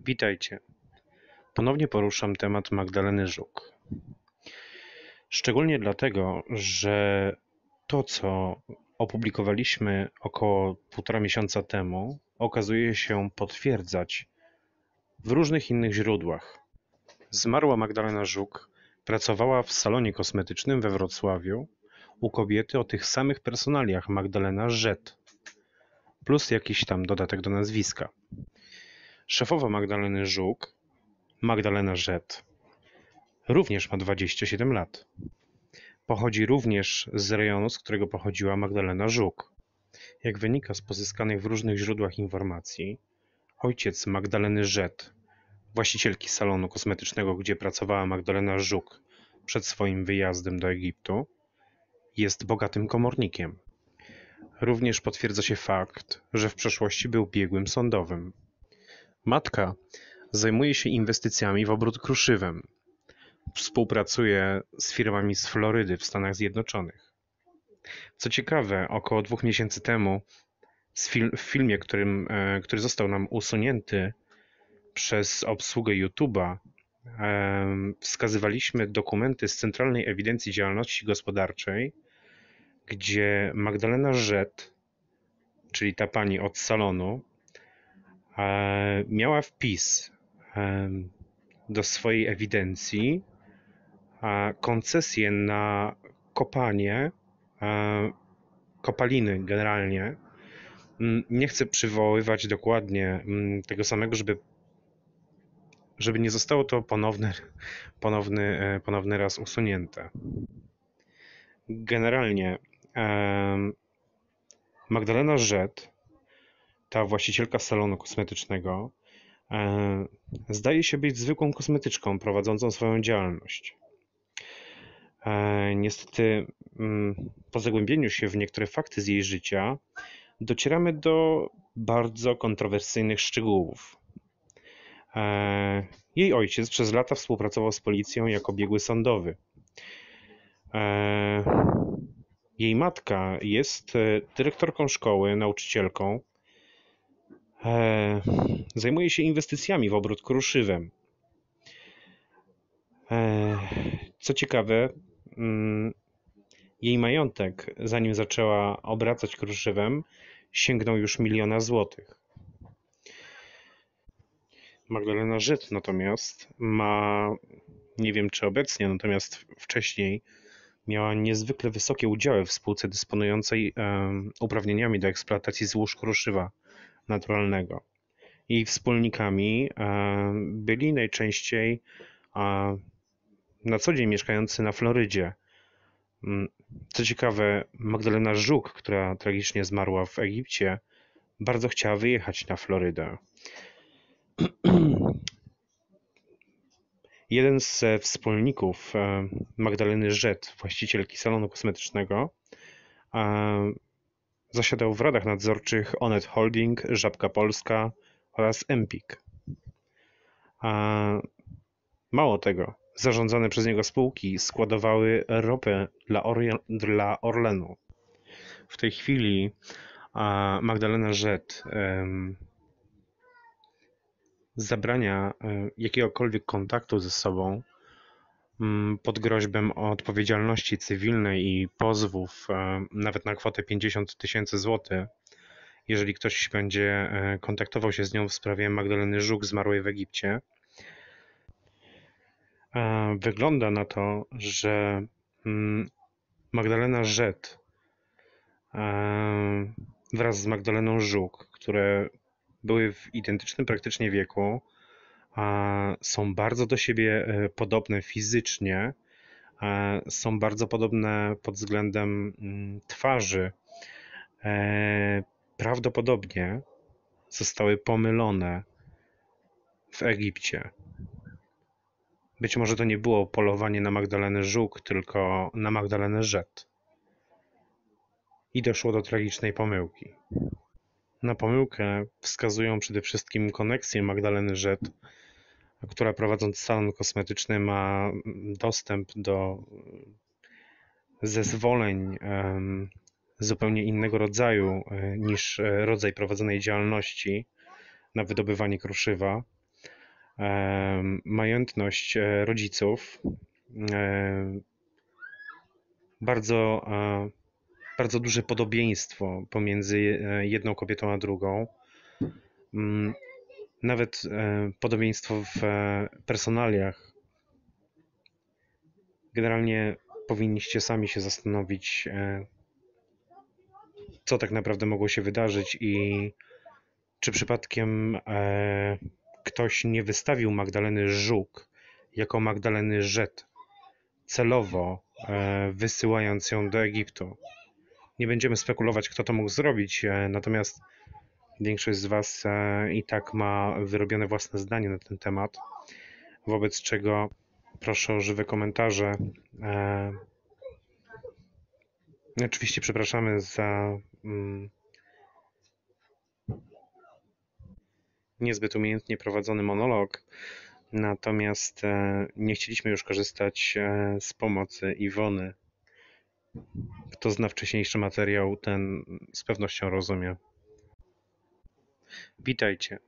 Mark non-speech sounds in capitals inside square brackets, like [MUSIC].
Witajcie. Ponownie poruszam temat Magdaleny Żuk. Szczególnie dlatego, że to, co opublikowaliśmy około półtora miesiąca temu, okazuje się potwierdzać w różnych innych źródłach. Zmarła Magdalena Żuk pracowała w salonie kosmetycznym we Wrocławiu u kobiety o tych samych personaliach Magdalena Rzet, plus jakiś tam dodatek do nazwiska. Szefowa Magdaleny Żuk, Magdalena Rzet, również ma 27 lat. Pochodzi również z rejonu, z którego pochodziła Magdalena Żuk. Jak wynika z pozyskanych w różnych źródłach informacji, ojciec Magdaleny Rzet, właścicielki salonu kosmetycznego, gdzie pracowała Magdalena Żuk przed swoim wyjazdem do Egiptu, jest bogatym komornikiem. Również potwierdza się fakt, że w przeszłości był biegłym sądowym. Matka zajmuje się inwestycjami w obrót kruszywem. Współpracuje z firmami z Florydy w Stanach Zjednoczonych. Co ciekawe, około dwóch miesięcy temu w filmie, którym, e, który został nam usunięty przez obsługę YouTube'a, wskazywaliśmy dokumenty z Centralnej Ewidencji Działalności Gospodarczej, gdzie Magdalena Rzet, czyli ta pani od salonu, e, miała wpis do swojej ewidencji koncesję na kopanie, e, kopaliny generalnie. Mm, nie chcę przywoływać dokładnie mm, tego samego, żeby żeby nie zostało to ponowny, ponowny, e, ponowny raz usunięte. Generalnie Magdalena Rzet, ta właścicielka salonu kosmetycznego, e, zdaje się być zwykłą kosmetyczką prowadzącą swoją działalność. E, niestety, mm, po zagłębieniu się w niektóre fakty z jej życia, docieramy do bardzo kontrowersyjnych szczegółów. E, jej ojciec przez lata współpracował z policją jako biegły sądowy. Jej matka jest dyrektorką szkoły, nauczycielką. Zajmuje się inwestycjami w obrót kruszywem. Co ciekawe, mm, jej majątek, zanim zaczęła obracać kruszywem, sięgnął już miliona złotych. Magdalena Żyd natomiast ma, nie wiem czy obecnie, natomiast wcześniej miała niezwykle wysokie udziały w spółce dysponującej uprawnieniami do eksploatacji złóż kruszywa naturalnego. Jej wspólnikami byli najczęściej na co dzień mieszkający na Florydzie. Mm, co ciekawe, Magdalena Żuk, która tragicznie zmarła w Egipcie, bardzo chciała wyjechać na Florydę. [CLEARS THROAT] Jeden z wspólników e, Magdaleny Rzet, właścicielki salonu kosmetycznego, e, zasiadał w radach nadzorczych Onet Holding, Żabka Polska oraz Empik. Mało tego, zarządzane przez niego spółki składowały ropę dla, dla Orlenu. W tej chwili Magdalena Rzet zabrania e, jakiegokolwiek kontaktu ze sobą pod groźbą odpowiedzialności cywilnej i pozwów e, nawet na kwotę 50 tysięcy złotych, jeżeli ktoś będzie e, kontaktował się z nią w sprawie Magdaleny Żuk zmarłej w Egipcie. Wygląda na to, że mm, Magdalena Rzet wraz z Magdaleną Żuk, które były w identycznym praktycznie wieku, są bardzo do siebie e, podobne fizycznie, są bardzo podobne pod względem mm, twarzy. E, prawdopodobnie zostały pomylone w Egipcie. Być może to nie było polowanie na Magdalenę Żuk, tylko na Magdalenę Rzet. I doszło do tragicznej pomyłki. Na pomyłkę wskazują przede wszystkim koneksje Magdaleny Rzet, która prowadząc salon kosmetyczny ma dostęp do zezwoleń zupełnie innego rodzaju e, niż e, rodzaj prowadzonej działalności na wydobywanie kruszywa. majętność e, rodziców. Bardzo, bardzo duże podobieństwo pomiędzy jedną kobietą a drugą. Nawet e, podobieństwo w e, personaliach. Generalnie powinniście sami się zastanowić, e, co tak naprawdę mogło się wydarzyć i czy przypadkiem ktoś nie wystawił Magdaleny Żuk jako Magdaleny Żet, celowo wysyłając ją do Egiptu. Nie będziemy spekulować, kto to mógł zrobić, natomiast większość z Was e, i tak ma wyrobione własne zdanie na ten temat, wobec czego proszę o żywe komentarze. E, Oczywiście przepraszamy za mm, niezbyt umiejętnie prowadzony monolog, natomiast e, nie chcieliśmy już korzystać z pomocy Iwony. Kto zna wcześniejszy materiał, ten z pewnością rozumie. Witajcie.